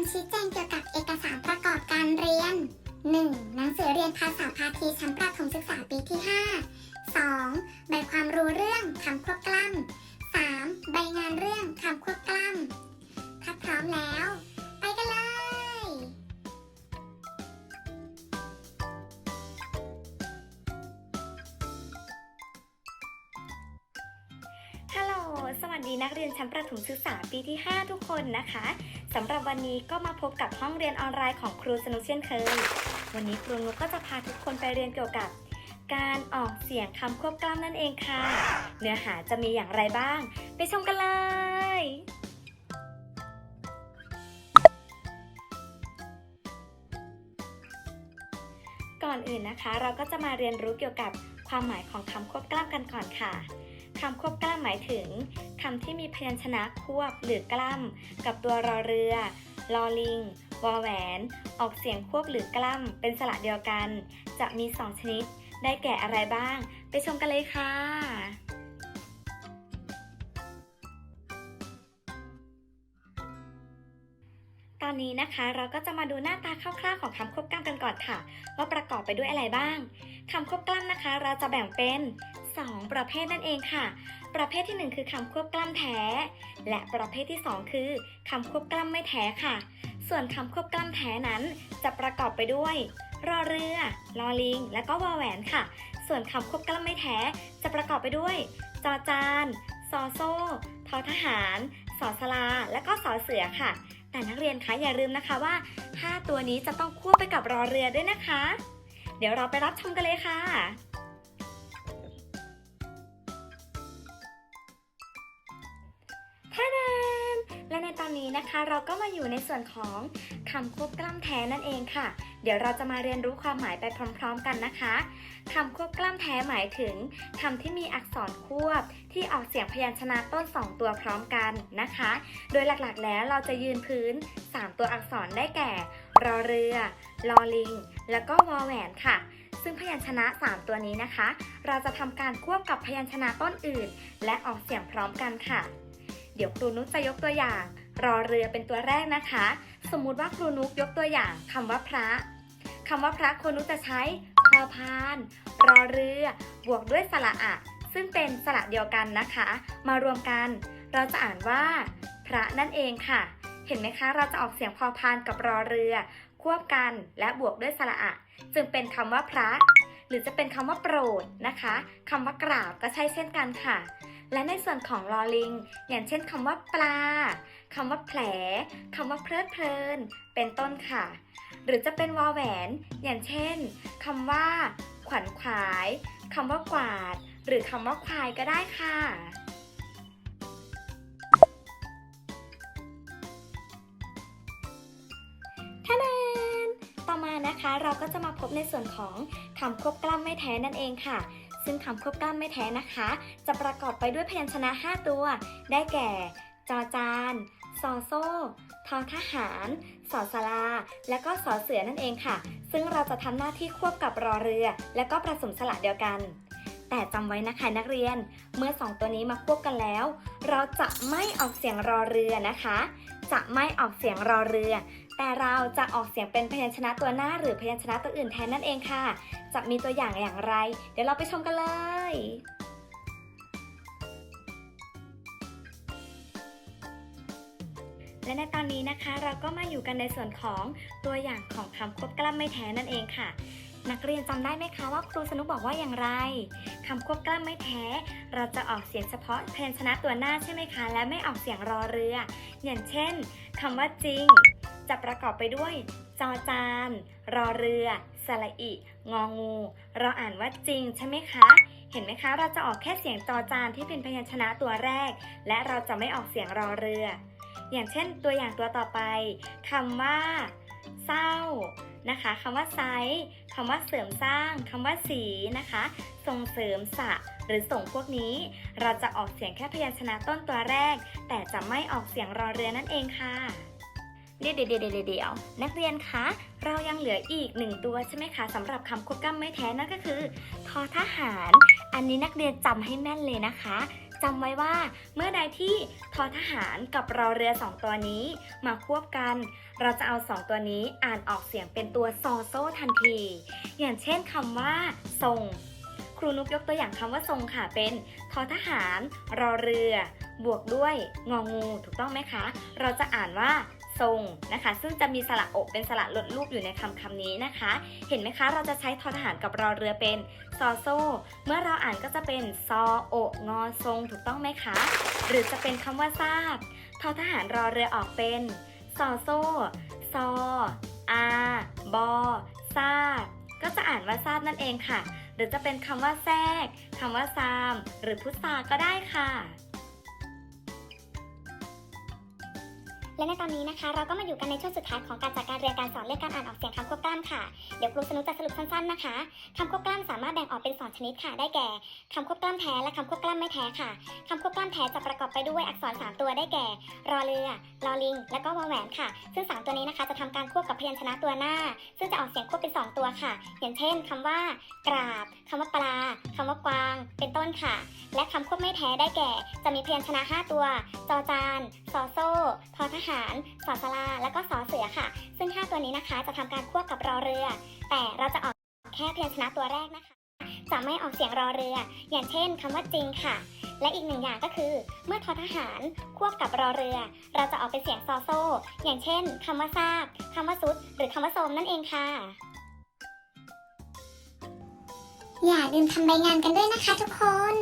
ำชี้แจงเกี่ยวกับเอกสารประกอบการเรียน 1. หนังสือเรียนภาษาพาทีชั้นประถมศึกษาปีที่ 5 2. ใบความรู้เรื่องคำควบกล้ำ 3. ใบงานเรื่องคำควบกล้ำถ้าพร้อมแล้ว ไปกันเลย ฮัลโหล สวัสดีนักเรียนชั้นประถมศึกษาปีที่ 5 ทุกคนนะคะ สำหรับวันนี้ก็มาพบกับห้องเรียนออนไลน์ของครูสนุกเช่นเคย วันนี้ครูนุกก็จะพาทุกคนไปเรียนเกี่ยวกับ การออกเสียงคำควบกล้ำนั่นเองค่ะ เนื้อหาจะมีอย่างไรบ้าง ไปชมกันเลยก่อนอื่นนะคะ เราก็จะมาเรียนรู้เกี่ยวกับความหมายของคำควบกล้ำกันก่อนค่ะ คำควบกล้ำหมายถึงคำที่มีพยัญชนะควบหรือกล้ำกับตัวรอเรือ ลอลิง วอแหวน ออกเสียงควบหรือกล้ำเป็นสระเดียวกัน จะมี 2 ชนิด ได้แก่อะไรบ้าง ไปชมกันเลยค่ะ อนนี้นะคะ เราก็จะมาดูหน้าตาคร่าวๆของคำควบกล้ำกันก่อนค่ะ ว่าประกอบไปด้วยอะไรบ้างคำควบกล้ำนะคะ เราจะแบ่งเป็น 2 ประเภทนั่นเองค่ะ ประเภทที่ 1 คือคำควบกล้ำแท้ และประเภทที่ 2 คือคำควบกล้ำไม่แท้ค่ะ ส่วนคำควบกล้ำแท้นั้นจะประกอบไปด้วยรอเรือลอลิง และก็วอแหวนค่ะ ส่วนคำควบกล้ำไม่แท้จะประกอบไปด้วย จอจาน ซอโซ่ทอทหาร สอสลา และก็สอเสือค่ะ แต่นักเรียนคะอย่าลืมนะคะว่า 5 ตัวนี้จะต้องควบไปกับรอเรือด้วยนะคะ เดี๋ยวเราไปรับชมกันเลยค่ะ นี้นะคะ เราก็มาอยู่ในส่วนของคำควบกล้ำแท้นั่นเองค่ะ เดี๋ยวเราจะมาเรียนรู้ความหมายไปพร้อม ๆ กันนะคะคำควบกล้ำแท้หมายถึงคำที่มีอักษรควบ ที่ออกเสียงพยัญชนะต้น 2 ตัวพร้อมกันนะคะ โดยหลักๆ แล้วเราจะยืนพื้น 3 ตัวอักษรได้แก่ รอเรือ ลอลิง แล้วก็วอแหวนค่ะซึ่งพยัญชนะ 3 ตัวนี้นะคะ เราจะทำการควบกับพยัญชนะต้นอื่น และออกเสียงพร้อมกันค่ะ เดี๋ยวครูนุกจะยกตัวอย่าง รอเรือเป็นตัวแรกนะคะ สมมุติว่าครูนุกยกตัวอย่างคำว่าพระคำว่าพระครูนุกจะใช้พอพาน รอเรือ บวกด้วยสระอะ ซึ่งเป็นสระเดียวกันนะคะ มารวมกัน เราจะอ่านว่า พระนั่นเองค่ะ เห็นไหมคะ เราจะออกเสียงพอพานกับรอเรือ ควบกันและบวกด้วยสระอะ จึงเป็นคำว่าพระ หรือจะเป็นคำว่าโปรดนะคะคำว่ากราบก็ใช่เช่นกันค่ะ และในส่วนของลอลิง อย่างเช่นคำว่าปลาคำว่าแผลคำว่าเพลิดเพลิน เป็นต้นค่ะ หรือจะเป็นวอแหวน อย่างเช่นคำว่า ขวัญขวายคำว่ากวาด หรือคำว่าควายก็ได้ค่ะท่าแนนต่อมานะคะเราก็จะมาพบในส่วนของคำควบกล้ำไม่แท้นั่นเองค่ะ ซึ่งคำควบกล้ำไม่แท้นะคะ จะประกอบไปด้วยพยัญชนะ 5 ตัว ได้แก่ จอจานซอโซ่ทอทหารสอสลา และก็สอเสือนั่นเองค่ะ ซึ่งเราจะทำหน้าที่ควบกับรอเรือ และก็ประสมสระเดียวกัน แต่จำไว้นะคะนักเรียน เมื่อ 2 ตัวนี้มาควบกันแล้ว เราจะไม่ออกเสียงรอเรือนะคะ จะไม่ออกเสียงรอเรือ แต่เราจะออกเสียงเป็นพยัญชนะตัวหน้าหรือพยัญชนะตัวอื่นแทนนั่นเองค่ะ จะมีตัวอย่างอย่างไร เดี๋ยวเราไปชมกันเลยและในตอนนี้นะคะเราก็มาอยู่กันในส่วนของตัวอย่างของคำควบกล้ำไม่แท้นั่นเองค่ะ นักเรียนจำได้ไหมคะว่าครูสนุกบอกว่าอย่างไรคำควบกล้ำไม่แท้ เราจะออกเสียงเฉพาะพยัญชนะตัวหน้าใช่ไหมคะ และไม่ออกเสียงรอเรือ อย่างเช่นคำว่าจริง จะประกอบไปด้วย จอจาน รอเรือ สระอิ งองู เราอ่านว่าจริงใช่ไหมคะ เห็นไหมคะ เราจะออกแค่เสียงจอจานที่เป็นพยัญชนะตัวแรก และเราจะไม่ออกเสียงรอเรือ อย่างเช่นตัวอย่างตัวต่อไปคำว่า เศร้า นะคะคำว่าไซส์คำว่าเสริมสร้างคำว่าสีนะคะ ส่งเสริมสะหรือส่งพวกนี้ เราจะออกเสียงแค่พยัญชนะต้นตัวแรก แต่จะไม่ออกเสียงรอเรือนั่นเองค่ะเดี๋ยวเดี๋ยวเดี๋ยวเดี๋ยวนักเรียนคะ เรายังเหลืออีกหนึ่งตัวใช่ไหมคะสำหรับคำควบกล้ำไม่แท้นั่นก็คือทอทหาร อันนี้นักเรียนจำให้แม่นเลยนะคะ จำไว้ว่าเมื่อใดที่ทอทหารกับรอเรือสองตัวนี้มาควบกัน เราจะเอาสองตัวนี้อ่านออกเสียงเป็นตัวซอโซ่ทันที อย่างเช่นคำว่าทรง ครูนุกยกตัวอย่างคำว่าทรงค่ะเป็นทอทหาร รอเรือ บวกด้วยงองูถูกต้องไหมคะ เราจะอ่านว่า ทรงนะคะ ซึ่งจะมีสระอกเป็นสระลดรูปอยู่ในคำคำนี้นะคะ เห็นไหมคะ เราจะใช้ทอทหารกับรอเรือเป็นซอโซ เมื่อเราอ่านก็จะเป็นซอโองอทรงถูกต้องไหมคะ หรือจะเป็นคำว่าทราบทอทหารรอเรือออกเป็นซอโซซออาบอทราบ ก็จะอ่านว่าทราบนั่นเองค่ะ หรือจะเป็นคำว่าแทรกคำว่าซาม หรือพุทราก็ได้ค่ะ และในตอนนี้นะคะ เราก็มาอยู่กันในช่วงสุดท้ายของการจัดการเรียนการสอนเรื่องการอ่านออกเสียงคำควบกล้ำค่ะ เดี๋ยวครูสนุกจะสรุปสั้นๆนะคะคำควบกล้ำสามารถแบ่งออกเป็นสองชนิดค่ะ ได้แก่คำควบกล้ำแท้และคำควบกล้ำไม่แท้ค่ะคำควบกล้ำแท้จะประกอบไปด้วยอักษรสามตัวได้แก่ รอเรือรอลิง และก็วอแหวนค่ะ ซึ่งสามตัวนี้นะคะจะทำการควบกับพยัญชนะตัวหน้า ซึ่งจะออกเสียงควบเป็นสองตัวค่ะ อย่างเช่นคำว่า กราบคำว่าปลาคำว่ากวาง เป็นต้นค่ะ และคำควบไม่แท้ได้แก่ จะมีพยัญชนะ 5 ตัว จอจานซอโซ่ทอทหารสอสลา และก็สอเสือค่ะ ซึ่ง 5 ตัวนี้นะคะจะทำการควบกับรอเรือ แต่เราจะออกแค่เพียัญชนะตัวแรกนะคะ จะไม่ออกเสียงรอเรือ อย่างเช่นคำว่าจริงค่ะ และอีกหนึ่งอย่างก็คือ เมื่อทอทหารควบกับรอเรือ เราจะออกเป็นเสียงซอโซ่อย่างเช่นคำว่าทราบคำว่าซุด หรือคำว่าโซมนั่นเองค่ะ อย่าลืมทำใบงานกันด้วยนะคะทุกคน